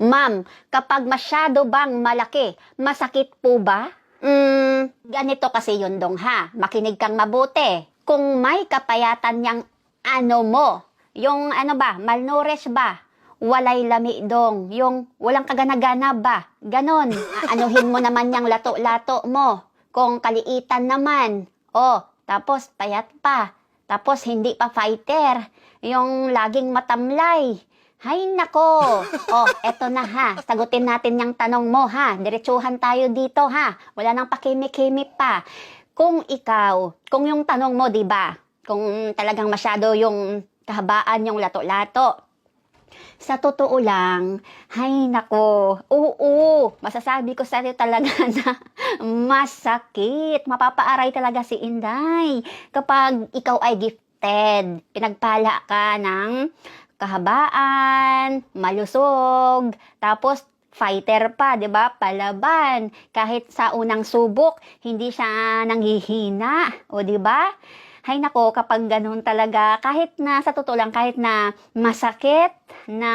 Ma'am, kapag masyado bang malaki, masakit po ba? Hmm, ganito kasi yun dong ha. Makinig kang mabuti. Kung may kapayatan niyang ano mo, yung ano ba, malnourished ba, walay lami dong, yung walang kagana-gana ba, ganon. Anuhin mo naman yung lato-lato mo. Kung kaliitan naman, oh, tapos payat pa, tapos hindi pa fighter, yung laging matamlay. Hay nako! Oh, eto na ha. Sagutin natin yung tanong mo ha. Diretsuhan tayo dito ha. Wala nang pakimi-kimi pa. Kung ikaw, kung yung tanong mo, di ba? Kung talagang masyado yung kahabaan yung lato-lato. Sa totoo lang, hay nako, oo, masasabi ko sa'yo talaga na masakit. Mapapaaray talaga si Inday kapag ikaw ay gifted. Pinagpala ka ng kahabaan, malusog, tapos fighter pa, 'di ba? Palaban. Kahit sa unang subok, hindi siya nanghihina, o 'di ba? Hay nako, kapag ganun talaga, kahit na sa totoo lang, kahit na masakit, na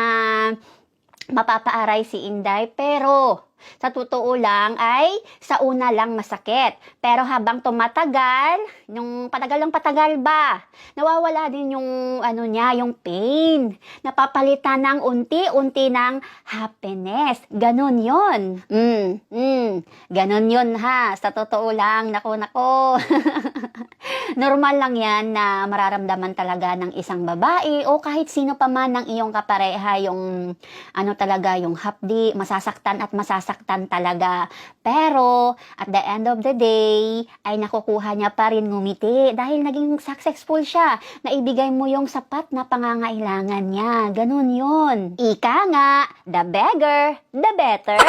mapapaaray si Inday, pero sa totoo lang ay sa una lang masakit. Pero habang tumatagal, yung patagal ng patagal ba, nawawala din yung ano niya, yung pain. Napapalitan ng unti-unti ng happiness. Ganon yon. Mm, mm, ganon yon ha. Sa totoo lang, nako nako. Normal lang yan na mararamdaman talaga ng isang babae o kahit sino pa man ng iyong kapareha yung ano talaga yung hapdi, masasaktan at masasaktan talaga. Pero at the end of the day ay nakukuha niya pa rin ngumiti dahil naging successful siya na ibigay mo yung sapat na pangangailangan niya. Ganun yun. Ika nga, the beggar, the better.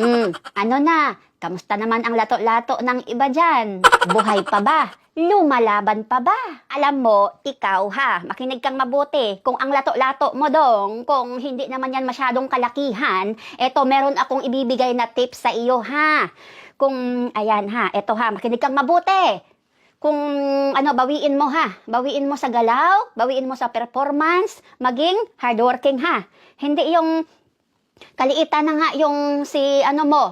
Mm, ano na, Kamusta naman ang lato-lato ng iba dyan? Buhay pa ba? Lumalaban pa ba? Alam mo, ikaw ha, makinig kang mabuti. Kung ang lato-lato mo dong, kung hindi naman yan masyadong kalakihan, eto meron akong ibibigay na tips sa iyo ha. Kung, ayan ha, eto ha, makinig kang mabuti. Kung ano, bawiin mo ha, bawiin mo sa galaw, bawiin mo sa performance, maging hardworking ha. Hindi yung kaliitan na nga yung si ano mo,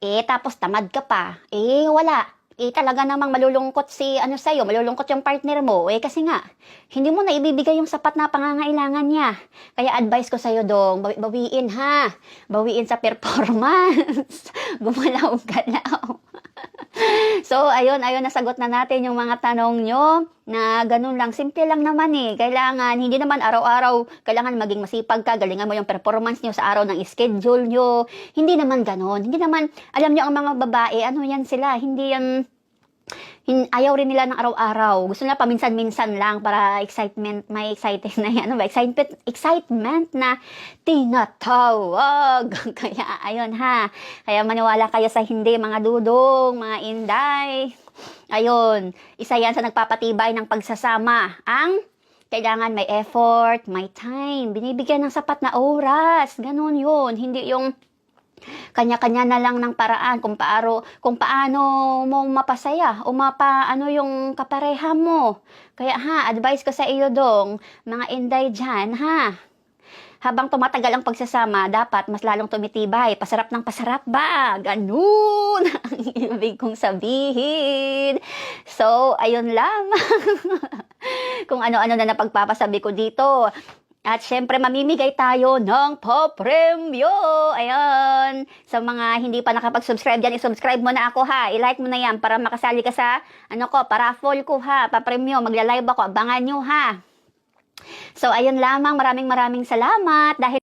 eh, tapos tamad ka pa. Eh, wala. Eh, talaga namang malulungkot si, ano sa'yo, malulungkot yung partner mo. Eh, kasi nga, hindi mo na ibibigay yung sapat na pangangailangan niya. Kaya advice ko sa'yo dong, bawi- bawiin ha. Bawiin sa performance. Gumalaw-galaw. so, ayun, ayun, nasagot na natin yung mga tanong nyo na ganun lang. Simple lang naman eh. Kailangan, hindi naman araw-araw, kailangan maging masipag ka, galingan mo yung performance nyo sa araw ng schedule nyo. Hindi naman ganun. Hindi naman, alam nyo ang mga babae, ano yan sila, hindi yan, ayaw rin nila ng araw-araw. Gusto nila paminsan-minsan lang para excitement, may excited na yan. Ano ba? Excitement, excitement na tinatawag. Kaya, ayun ha. Kaya maniwala kayo sa hindi, mga dudong, mga inday. Ayun, isa yan sa nagpapatibay ng pagsasama. Ang kailangan may effort, may time, binibigyan ng sapat na oras. Ganun yun. Hindi yung kanya-kanya na lang ng paraan kung paano kung paano mo mapasaya o mapa ano yung kapareha mo. Kaya ha, advice ko sa iyo dong, mga inday dyan ha. Habang tumatagal ang pagsasama, dapat mas lalong tumitibay. Pasarap ng pasarap ba? Ganun ang ibig kong sabihin. So, ayun lamang. Kung ano-ano na napagpapasabi ko dito. At syempre, mamimigay tayo ng papremyo. Ayan. Sa mga hindi pa nakapag-subscribe dyan, i-subscribe mo na ako ha. I-like mo na yan para makasali ka sa, ano ko, paraffle ko ha. Papremyo. Magla-live ako. Abangan nyo ha. So, ayun lamang. Maraming maraming salamat. Dahil